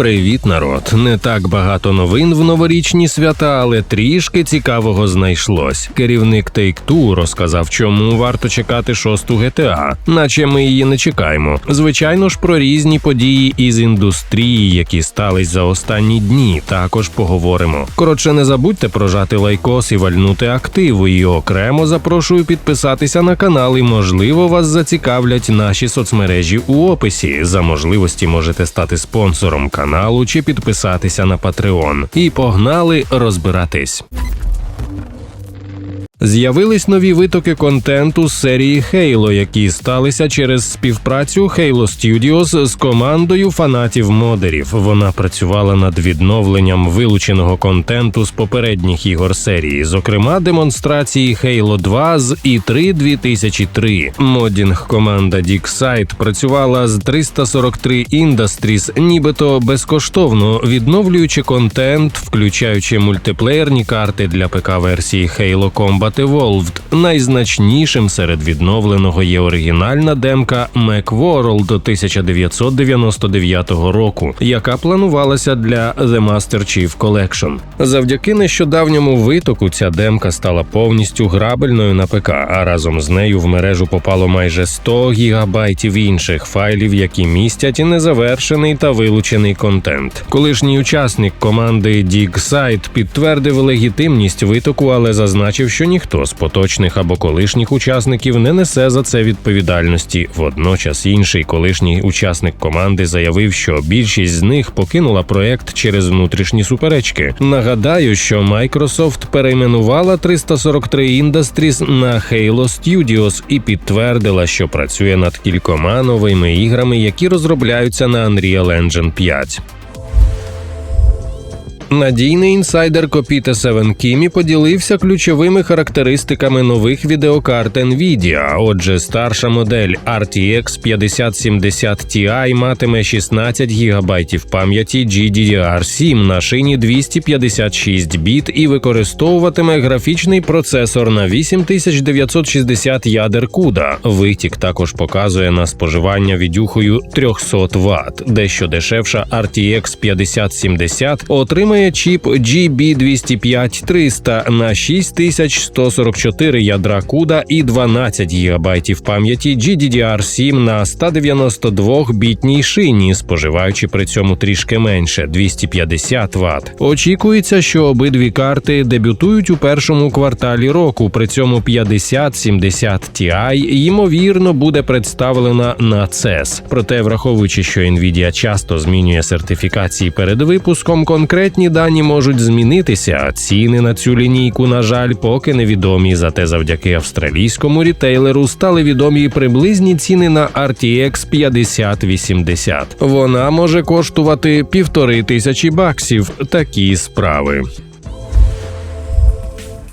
Привіт, народ! Не так багато новин в новорічні свята, але трішки цікавого знайшлось. Керівник Take-Two розказав, чому варто чекати шосту GTA, наче ми її не чекаємо. Звичайно ж, про різні події із індустрії, які стались за останні дні. Також поговоримо. Коротше, не забудьте прожати лайкос і вальнути активу. І окремо запрошую підписатися на канал. І можливо вас зацікавлять наші соцмережі у описі. За можливості можете стати спонсором каналу чи підписатися на Patreon. І погнали розбиратись. З'явились нові витоки контенту з серії Halo, які сталися через співпрацю Halo Studios з командою фанатів-модерів. Вона працювала над відновленням вилученого контенту з попередніх ігор серії, зокрема демонстрації Halo 2 з E3 2003. Модінг команда DeepSight працювала з 343 Industries, нібито безкоштовно відновлюючи контент, включаючи мультиплеєрні карти для ПК-версії Halo Combat Evolved. Найзначнішим серед відновленого є оригінальна демка Macworld 1999 року, яка планувалася для The Master Chief Collection. Завдяки нещодавньому витоку ця демка стала повністю грабельною на ПК, а разом з нею в мережу попало майже 100 гігабайтів інших файлів, які містять незавершений та вилучений контент. Колишній учасник команди DigSite підтвердив легітимність витоку, але зазначив, що ніхто з поточних або колишніх учасників не несе за це відповідальності. Водночас інший колишній учасник команди заявив, що більшість з них покинула проект через внутрішні суперечки. Нагадаю, що Microsoft перейменувала 343 Industries на Halo Studios і підтвердила, що працює над кількома новими іграми, які розробляються на Unreal Engine 5. Надійний інсайдер Копіта 7 Кімі поділився ключовими характеристиками нових відеокарт Nvidia. Отже, старша модель RTX 5070 Ti матиме 16 ГБ пам'яті GDDR7 на шині 256 біт і використовуватиме графічний процесор на 8960 ядер CUDA. Витік також показує на споживання відюхою 300 Вт. Дещо дешевша RTX 5070 отримає чіп GB205 300 на 6144 ядра CUDA і 12 ГБ пам'яті GDDR7 на 192 бітній шині, споживаючи при цьому трішки менше 250 Вт. Очікується, що обидві карти дебютують у першому кварталі року. При цьому 5070 Ti ймовірно буде представлена на CES. Проте, враховуючи, що Nvidia часто змінює сертифікації перед випуском, конкретні дані можуть змінитися. а Ціни на цю лінійку, на жаль, поки невідомі. Зате завдяки австралійському рітейлеру стали відомі приблизні ціни на RTX 5080. Вона може коштувати півтори тисячі баксів. Такі справи.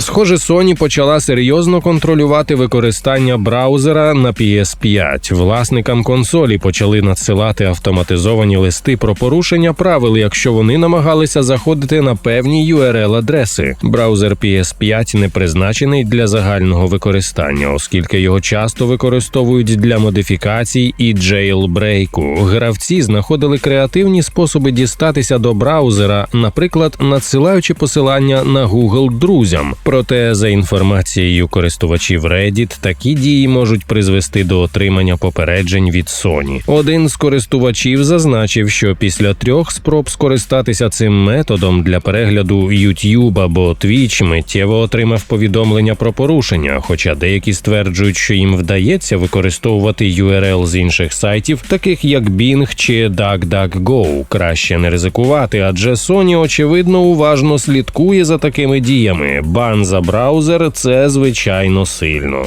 Схоже, Sony почала серйозно контролювати використання браузера на PS5. Власникам консолі почали надсилати автоматизовані листи про порушення правил, якщо вони намагалися заходити на певні URL-адреси. Браузер PS5 не призначений для загального використання, оскільки його часто використовують для модифікацій і джейлбрейку. Гравці знаходили креативні способи дістатися до браузера, наприклад, надсилаючи посилання на Google друзям. Проте, за інформацією користувачів Reddit, такі дії можуть призвести до отримання попереджень від Sony. Один з користувачів зазначив, що після трьох спроб скористатися цим методом для перегляду YouTube або Twitch миттєво отримав повідомлення про порушення. Хоча деякі стверджують, що їм вдається використовувати URL з інших сайтів, таких як Bing чи DuckDuckGo. Краще не ризикувати, адже Sony очевидно уважно слідкує за такими діями. Бан за браузер це звичайно сильно.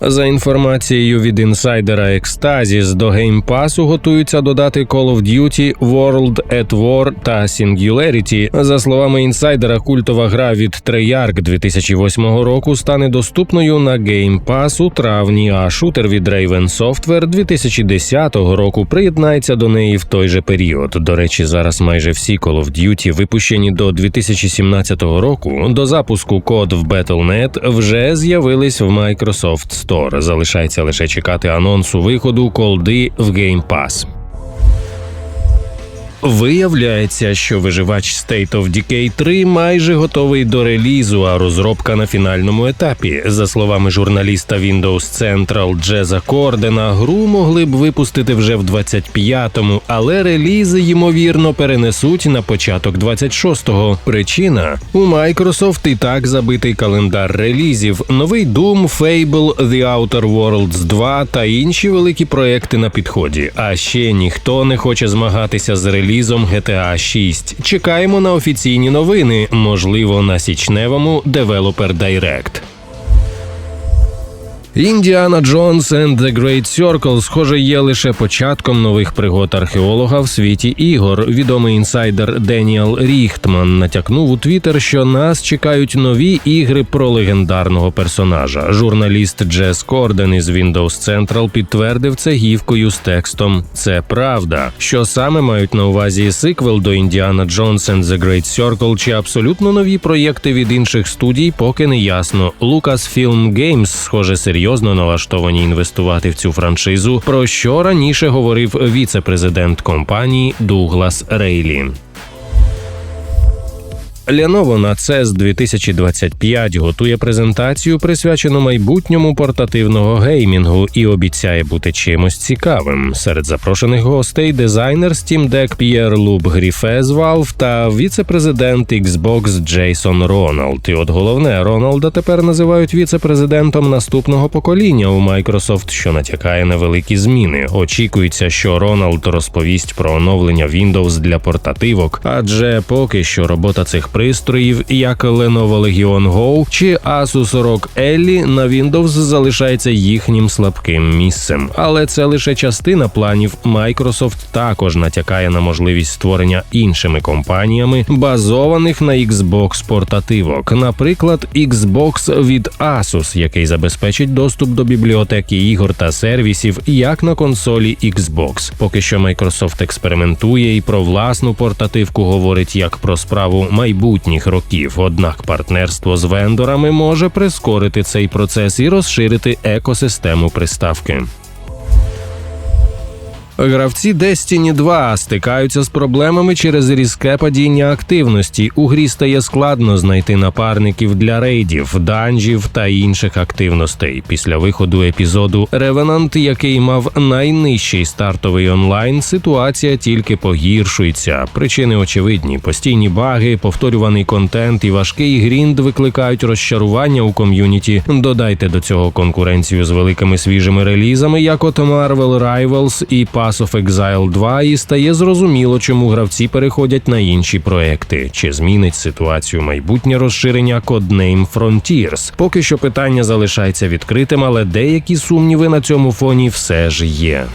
За інформацією від інсайдера Ecstasis, до геймпасу готуються додати Call of Duty World at War та Singularity. За словами інсайдера, культова гра від Treyarch 2008 року стане доступною на Pass у травні, а шутер від Raven Software 2010 року приєднається до неї в той же період. До речі, зараз майже всі Call of Duty, випущені до 2017 року, до запуску код в Battle.net вже з'явились в Microsoft Store. Залишається лише чекати анонсу виходу колди в Game Pass. Виявляється, що виживач State of Decay 3 майже готовий до релізу, а розробка на фінальному етапі. За словами журналіста Windows Central Джеза Кордена, гру могли б випустити вже в 25-му, але релізи ймовірно перенесуть на початок 26-го. Причина у Microsoft і так забитий календар релізів. Новий Doom, Fable, The Outer Worlds 2 та інші великі проекти на підході. А ще ніхто не хоче змагатися з релізом GTA 6. Чекаємо на офіційні новини, можливо, на січневому Developer Direct. Індіана Джонс and the Great Circle, схоже, є лише початком нових пригод археолога в світі ігор. Відомий інсайдер Деніел Ріхтман натякнув у Твіттер, що нас чекають нові ігри про легендарного персонажа. Журналіст Джес Корден із Windows Central підтвердив це гівкою з текстом. Це правда. Що саме мають на увазі сиквел до Індіана Джонс and the Great Circle чи абсолютно нові проєкти від інших студій, поки не ясно. Lucasfilm Games, схоже, серйозно серйозно налаштовані інвестувати в цю франшизу, про що раніше говорив віце-президент компанії Дуглас Рейлі. Lenovo на CES 2025 готує презентацію, присвячену майбутньому портативного геймінгу, і обіцяє бути чимось цікавим. Серед запрошених гостей дизайнер Steam Deck П'єр Луб Гріфе з Valve та віце-президент Xbox Джейсон Роналд. І от головне, Роналда тепер називають віце-президентом наступного покоління у Microsoft, що натякає на великі зміни. Очікується, що Роналд розповість про оновлення Windows для портативок, адже поки що робота цих пристроїв, як Lenovo Legion Go чи Asus ROG Ellie на Windows залишається їхнім слабким місцем. Але це лише частина планів. Microsoft також натякає на можливість створення іншими компаніями, базованих на Xbox портативок, наприклад, Xbox від Asus, який забезпечить доступ до бібліотеки ігор та сервісів, як на консолі Xbox. Поки що Microsoft експериментує і про власну портативку говорить як про справу майбутнього майбутніх років. Однак партнерство з вендорами може прискорити цей процес і розширити екосистему приставки. Гравці Destiny 2 стикаються з проблемами через різке падіння активності. У грі стає складно знайти напарників для рейдів, данжів та інших активностей. Після виходу епізоду Revenant, який мав найнижчий стартовий онлайн, ситуація тільки погіршується. Причини очевидні: постійні баги, повторюваний контент і важкий грінд викликають розчарування у ком'юніті. Додайте до цього конкуренцію з великими свіжими релізами, як от Marvel Rivals і Pass of Exile 2 і стає зрозуміло, чому гравці переходять на інші проекти. Чи змінить ситуацію майбутнє розширення Codename Frontiers? Поки що питання залишається відкритим, але деякі сумніви на цьому фоні все ж є.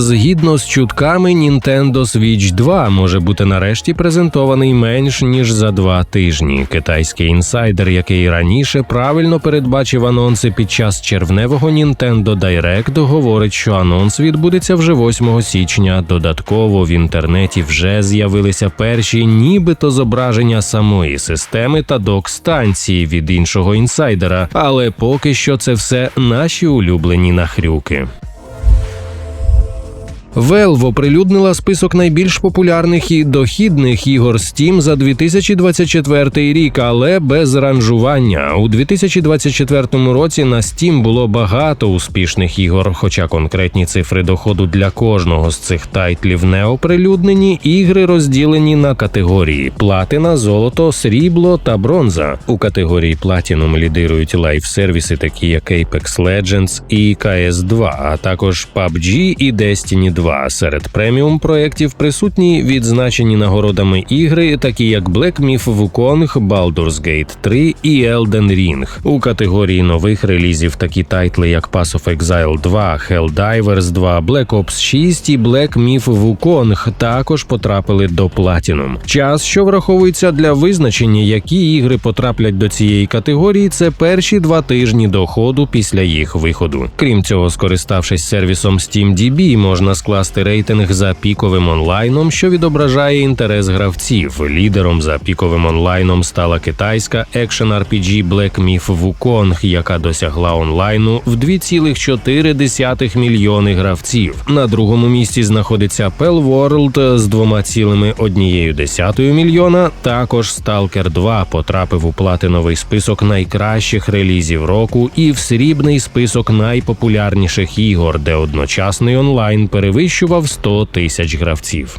Згідно з чутками, Nintendo Switch 2 може бути нарешті презентований менш ніж за два тижні. Китайський інсайдер, який раніше правильно передбачив анонси під час червневого Nintendo Direct, говорить, що анонс відбудеться вже 8 січня. Додатково в інтернеті вже з'явилися перші, нібито зображення самої системи та док-станції від іншого інсайдера. Але поки що це все наші улюблені нахрюки. Valve оприлюднила список найбільш популярних і дохідних ігор Steam за 2024 рік, але без ранжування. У 2024 році на Steam було багато успішних ігор, хоча конкретні цифри доходу для кожного з цих тайтлів не оприлюднені. Ігри розділені на категорії: платина, золото, срібло та бронза. У категорії Platinum лідирують лайф-сервіси, такі як Apex Legends і CS 2 а також PUBG і Destiny 2. 2. Серед преміум проєктів присутні відзначені нагородами ігри, такі як Black Myth Wukong, Baldur's Gate 3 і Elden Ring. У категорії нових релізів такі тайтли, як Pass of Exile 2, Helldivers 2, Black Ops 6 і Black Myth Wukong також потрапили до Platinum. Час, що враховується для визначення, які ігри потраплять до цієї категорії, це перші два тижні доходу після їх виходу. Крім цього, скориставшись сервісом SteamDB, можна скласти скласти рейтинг за піковим онлайном, що відображає інтерес гравців. Лідером за піковим онлайном стала китайська екшен RPG Black Myth Wukong, яка досягла онлайну в 2,4 мільйони гравців. На другому місці знаходиться Pell World з 2,1 мільйона. Також Stalker 2 потрапив у платиновий список найкращих релізів року і в срібний список найпопулярніших ігор, де одночасний онлайн перевищує перевищував 100 тисяч гравців.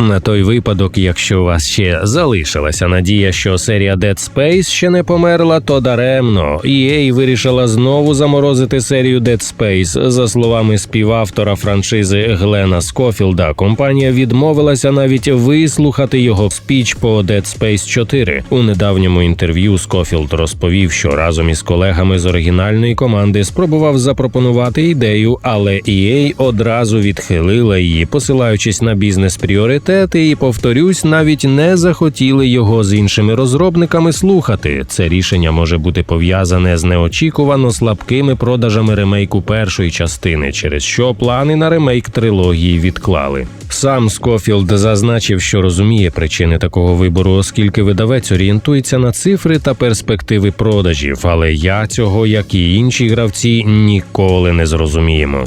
На той випадок, якщо у вас ще залишилася надія, що серія Dead Space ще не померла, то даремно EA вирішила знову заморозити серію Dead Space. За словами співавтора франшизи Глена Скофілда, компанія відмовилася навіть вислухати його спіч по Dead Space 4. У недавньому інтерв'ю Скофілд розповів, що разом із колегами з оригінальної команди спробував запропонувати ідею, але EA одразу відхилила її, посилаючись на бізнес пріоритет пріоритети, і повторюсь, навіть не захотіли його з іншими розробниками слухати. Це рішення може бути пов'язане з неочікувано слабкими продажами ремейку першої частини, через що плани на ремейк трилогії відклали. Сам Скофілд зазначив, що розуміє причини такого вибору, оскільки видавець орієнтується на цифри та перспективи продажів. Але я цього, як і інші гравці, ніколи не зрозуміємо.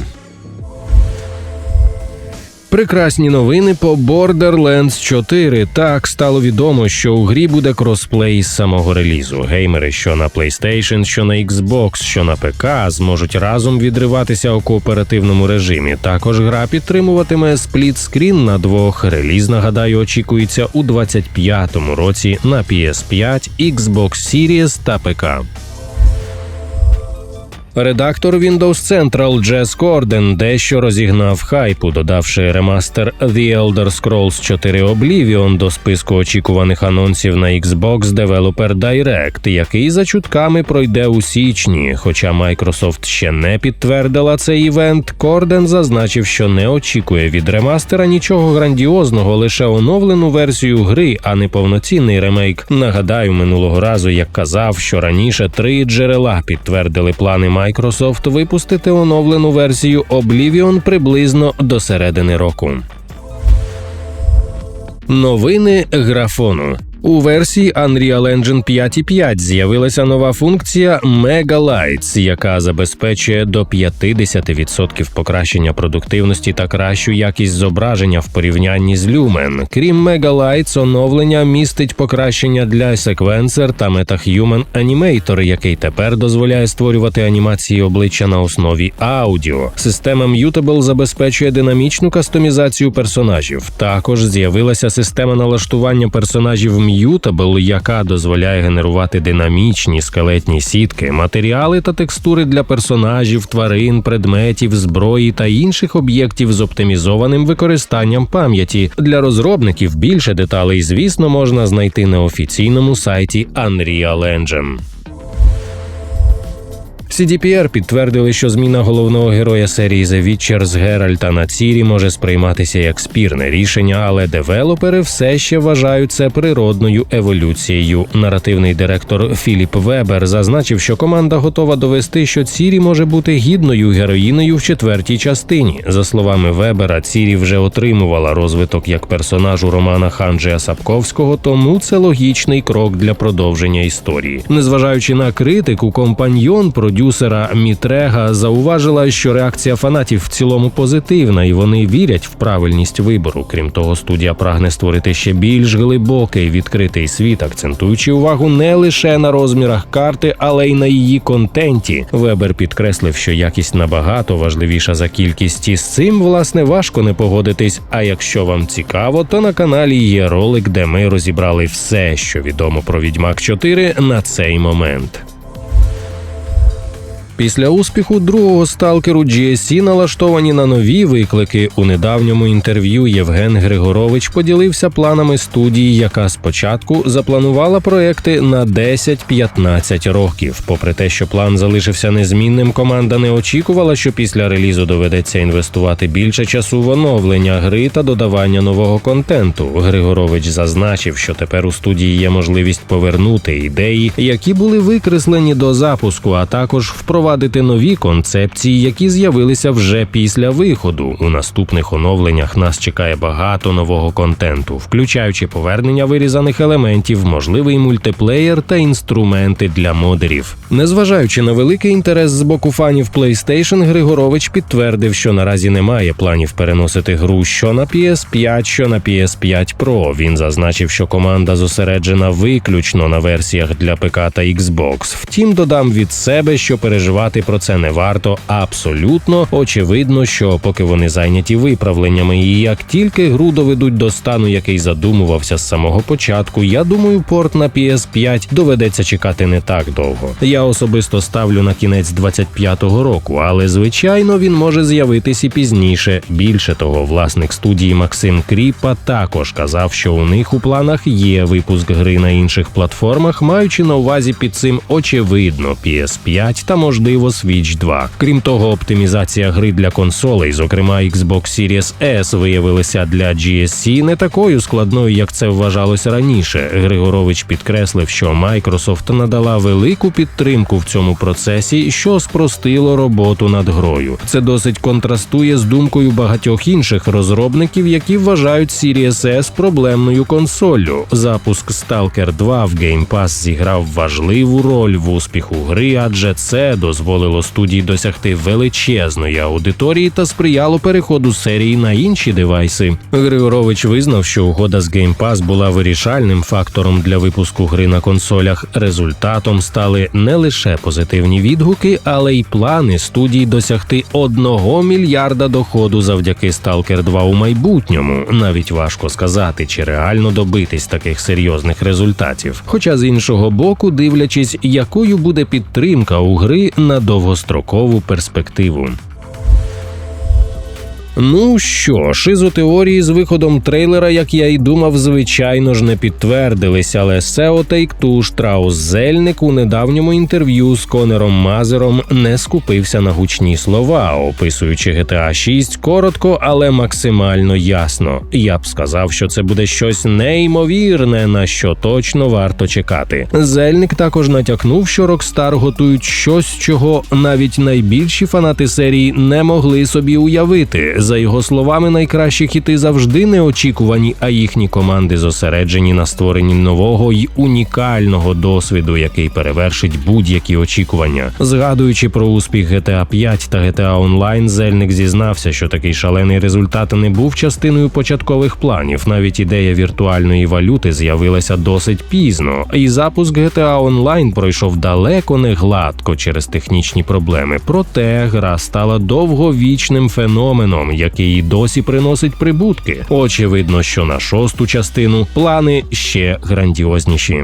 Прекрасні новини по Borderlands 4. Так стало відомо, що у грі буде кросплей з самого релізу. Геймери, що на PlayStation, що на Xbox, що на ПК, зможуть разом відриватися у кооперативному режимі. Також гра підтримуватиме сплітскрін на двох. Реліз нагадаю, очікується у 25-му році на PS5, Xbox Series та ПК. Редактор Windows Central Джес Корден дещо розігнав хайпу, додавши ремастер The Elder Scrolls 4 Oblivion до списку очікуваних анонсів на Xbox Developer Direct, який за чутками пройде у січні. Хоча Microsoft ще не підтвердила цей івент, Корден зазначив, що не очікує від ремастера нічого грандіозного, лише оновлену версію гри, а не повноцінний ремейк. Нагадаю, минулого разу як казав, що раніше три джерела підтвердили плани Microsoft випустити оновлену версію Oblivion приблизно до середини року. Новини графону у версії Unreal Engine 5.5 з'явилася нова функція Mega Lights, яка забезпечує до 50% покращення продуктивності та кращу якість зображення в порівнянні з Lumen. Крім Mega Lights, оновлення містить покращення для Sequencer та MetaHuman Animator, який тепер дозволяє створювати анімації обличчя на основі аудіо. Система Mutable забезпечує динамічну кастомізацію персонажів. Також з'явилася система налаштування персонажів Mutable, яка дозволяє генерувати динамічні скелетні сітки, матеріали та текстури для персонажів, тварин, предметів, зброї та інших об'єктів з оптимізованим використанням пам'яті. Для розробників більше деталей, звісно, можна знайти на офіційному сайті Unreal Engine. CDPR підтвердили, що зміна головного героя серії The Witcher з Геральта на Цірі може сприйматися як спірне рішення, але девелопери все ще вважають це природною еволюцією. Наративний директор Філіп Вебер зазначив, що команда готова довести, що Цірі може бути гідною героїнею в четвертій частині. За словами Вебера, Цірі вже отримувала розвиток як персонаж у романах Сапковського, тому це логічний крок для продовження історії. Незважаючи на критику, компаньйон продюсера Мітрега зауважила, що реакція фанатів в цілому позитивна, і вони вірять в правильність вибору. Крім того, студія прагне створити ще більш глибокий відкритий світ, акцентуючи увагу не лише на розмірах карти, але й на її контенті. Вебер підкреслив, що якість набагато важливіша за кількість, і з цим власне важко не погодитись. А якщо вам цікаво, то на каналі є ролик, де ми розібрали все, що відомо про Відьмак 4 на цей момент. Після успіху другого сталкеру GSC налаштовані на нові виклики. У недавньому інтерв'ю Євген Григорович поділився планами студії, яка спочатку запланувала проекти на 10-15 років. Попри те, що план залишився незмінним, команда не очікувала, що після релізу доведеться інвестувати більше часу в оновлення гри та додавання нового контенту. Григорович зазначив, що тепер у студії є можливість повернути ідеї, які були викреслені до запуску, а також впровадити нові концепції, які з'явилися вже після виходу. У наступних оновленнях нас чекає багато нового контенту, включаючи повернення вирізаних елементів, можливий мультиплеєр та інструменти для модерів. Незважаючи на великий інтерес з боку фанів PlayStation, Григорович підтвердив, що наразі немає планів переносити гру що на PS5, що на PS5 Pro. Він зазначив, що команда зосереджена виключно на версіях для ПК та Xbox. Втім, додам від себе, що переживати про це не варто. Абсолютно очевидно, що поки вони зайняті виправленнями, і як тільки гру доведуть до стану, який задумувався з самого початку, я думаю, порт на PS5 доведеться чекати не так довго. Я особисто ставлю на кінець 25-го року, але звичайно він може з'явитись і пізніше. Більше того, власник студії Максим Кріпа також казав, що у них у планах є випуск гри на інших платформах, маючи на увазі під цим очевидно PS5 та можливо Switch 2. Крім того, оптимізація гри для консолей, зокрема Xbox Series S, виявилася для GSC не такою складною, як це вважалося раніше. Григорович підкреслив, що Microsoft надала велику підтримку в цьому процесі, що спростило роботу над грою. Це досить контрастує з думкою багатьох інших розробників, які вважають Series S проблемною консоллю. Запуск Stalker 2 в Game Pass зіграв важливу роль в успіху гри, адже це дозволило студії досягти величезної аудиторії та сприяло переходу серії на інші девайси. Григорович визнав, що угода з Game Pass була вирішальним фактором для випуску гри на консолях. Результатом стали не лише позитивні відгуки, але й плани студії досягти одного мільярда доходу завдяки Stalker 2 у майбутньому. Навіть важко сказати, чи реально добитись таких серйозних результатів. Хоча з іншого боку, дивлячись, якою буде підтримка у гри на довгострокову перспективу. Ну що, шизотеорії з виходом трейлера, як я й думав, звичайно ж не підтвердились, але SEO Take-Two Штраус Зельник у недавньому інтерв'ю з Конером Мазером не скупився на гучні слова, описуючи GTA 6 коротко, але максимально ясно. Я б сказав, що це буде щось неймовірне, на що точно варто чекати. Зельник також натякнув, що Rockstar готують щось, чого навіть найбільші фанати серії не могли собі уявити. За його словами, найкращі хіти завжди неочікувані, а їхні команди зосереджені на створенні нового й унікального досвіду, який перевершить будь-які очікування. Згадуючи про успіх GTA 5 та GTA Online, Зельник зізнався, що такий шалений результат не був частиною початкових планів. Навіть ідея віртуальної валюти з'явилася досить пізно, і запуск GTA Online пройшов далеко не гладко через технічні проблеми. Проте гра стала довговічним феноменом, який досі приносить прибутки. Очевидно, що на шосту частину плани ще грандіозніші.